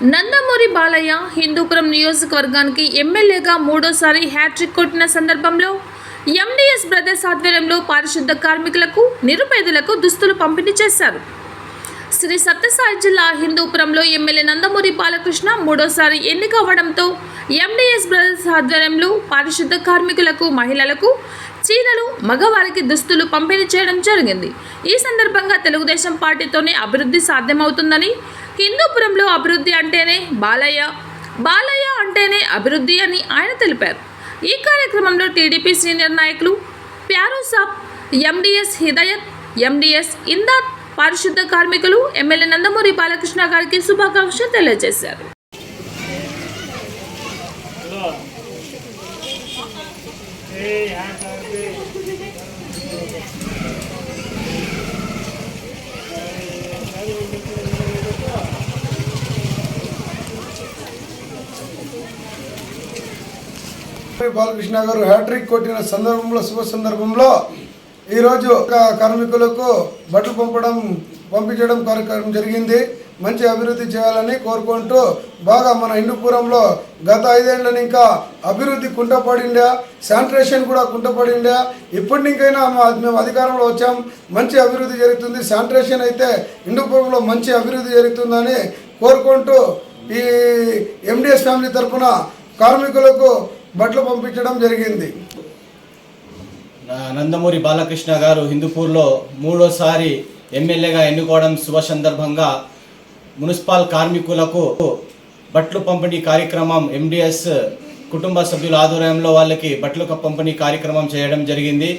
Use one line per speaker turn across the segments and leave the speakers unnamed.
నందమూరి బాలయ్య హిందూపురం నియోజకవర్గానికి ఎమ్మెల్యేగా మూడోసారి హ్యాట్రిక్ కొట్టిన సందర్భంలో ఎండీఎస్ బ్రదర్స్ ఆధ్వర్యంలో పారిశుద్ధ కార్మికులకు నిరుపేదలకు దుస్తులు పంపిణీ చేశారు. శ్రీ సత్యసాయి జిల్లా హిందూపురంలో ఎమ్మెల్యే నందమూరి బాలకృష్ణ మూడోసారి ఎన్నిక అవ్వడంతో ఎండీఎస్ బ్రదర్స్ ఆధ్వర్యంలో పారిశుద్ధ కార్మికులకు మహిళలకు చీరలు మగవారికి దుస్తులు పంపిణీ చేయడం జరిగింది. ఈ సందర్భంగా తెలుగుదేశం పార్టీతోనే అభివృద్ధి సాధ్యమవుతుందని హిందూపురంలో అభివృద్ధి అంటేనే బాలయ్య బాలయ్య అంటేనే అభివృద్ధి అని ఆయన తెలిపారు. ఈ కార్యక్రమంలో టీడీపీ సీనియర్ నాయకులు ప్యారో సాబ్ ఎండిఎస్ హిదయత్ ఎండిఎస్ ఇందాత్ పారిశుద్ధ కార్మికులు ఎమ్మెల్యే నందమూరి బాలకృష్ణ గారికి శుభాకాంక్షలు తెలియజేశారు.
బాలకృష్ణ గారు హ్యాట్రిక్ కొట్టిన సందర్భంలో శుభ సందర్భంలో ఈరోజు కార్మికులకు బట్టలు పంపడం పంపించడం కార్యక్రమం జరిగింది. మంచి అభివృద్ధి చేయాలని కోరుకుంటూ బాగా మన హిందూపురంలో గత ఐదేళ్ళని ఇంకా అభివృద్ధి కుంటపడిందా శానిటేషన్ కూడా కుంటపడిందా ఇప్పటికైనా మేము అధికారంలో వచ్చాం. మంచి అభివృద్ధి జరుగుతుంది. శానిటేషన్ అయితే హిందూపురంలో మంచి అభివృద్ధి జరుగుతుందని కోరుకుంటూ ఈ ఎండిఎస్ ఫ్యామిలీ తరఫున కార్మికులకు బట్టలు పంపించడం జరిగింది.
నందమూరి బాలకృష్ణ గారు హిందూపూర్లో మూడోసారి ఎమ్మెల్యేగా ఎన్నుకోవడం శుభ సందర్భంగా మున్సిపల్ కార్మికులకు బట్లు పంపిణీ కార్యక్రమం ఎండిఎస్ కుటుంబ సభ్యుల ఆధ్వర్యంలో వాళ్ళకి బట్లు పంపిణీ కార్యక్రమం చేయడం జరిగింది.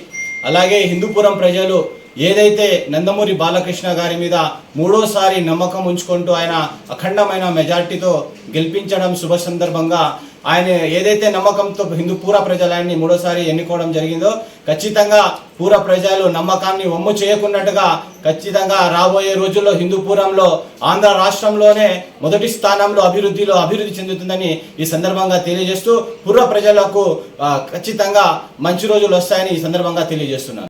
అలాగే హిందూపురం ప్రజలు ఏదైతే నందమూరి బాలకృష్ణ గారి మీద మూడోసారి నమ్మకం ఉంచుకుంటూ ఆయన అఖండమైన మెజార్టీతో గెలిపించడం శుభ సందర్భంగా ఆయన ఏదైతే నమ్మకంతో హిందూపూర ప్రజలు ఆయన్ని మూడోసారి ఎన్నుకోవడం జరిగిందో ఖచ్చితంగా పూర ప్రజలు నమ్మకాన్ని వమ్ము చేయకున్నట్టుగా ఖచ్చితంగా రాబోయే రోజుల్లో హిందూపురంలో ఆంధ్ర రాష్ట్రంలోనే మొదటి స్థానంలో అభివృద్ధిలో అభివృద్ధి చెందుతుందని ఈ సందర్భంగా తెలియజేస్తూ పూర్వ ప్రజలకు ఖచ్చితంగా మంచి రోజులు వస్తాయని ఈ సందర్భంగా తెలియజేస్తున్నారు